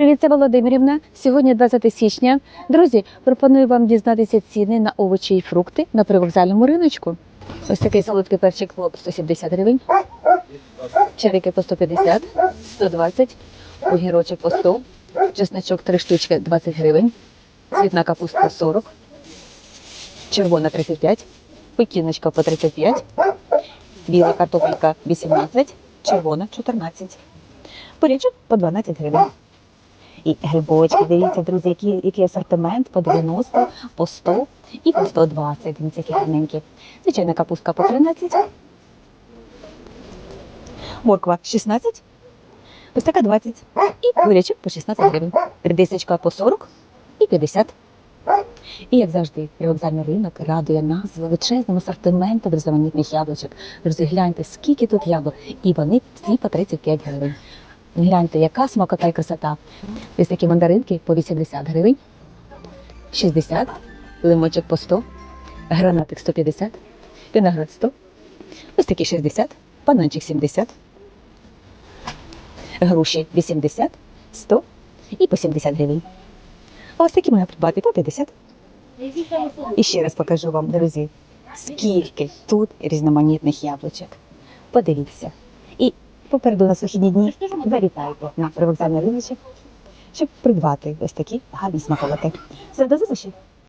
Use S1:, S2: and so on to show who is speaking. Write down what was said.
S1: Привіт, це Володимирівна. Сьогодні 20 січня. Друзі, пропоную вам дізнатися ціни на овочі і фрукти на привокзальному риночку. Ось такий солодкий перчик хлоп 170 гривень, червіки по 150, 120, огірочок по 100, чесночок 3 штучки 20 гривень, цвітна капуста 40, червона 35, пекіночка по 35, біла картопелька 18, червона 14, порічок по 12 гривень. І грибочки, дивіться, друзі, який, який асортимент по 90, по 100 і по 120. Дивіться, які гарненькі. Звичайна капустка по 13. Морква 16. Ось така 20. І бурячок по 16 гривень. Редисочка по 40 і 50. І як завжди, привокзальний ринок радує нас величезним асортиментом різноманітних яблучок. Друзі, гляньте, скільки тут яблук. І вони всі по 35 гривень. Гляньте, яка смакота і красота. Ось такі мандаринки по 80 гривень, 60, лимочок по 100, гранатик 150, виноград 100, ось такі 60, бананчик 70, груші 80, 100 і по 70 гривень. А ось такі можна придбати по 50. І ще раз покажу вам, друзі, скільки тут різноманітних яблучок. Подивіться. І попереду на вихідні дні завітайте на привокзальний риночок, щоб придбати ось такі гарні смаколики. Все, до зустрічі!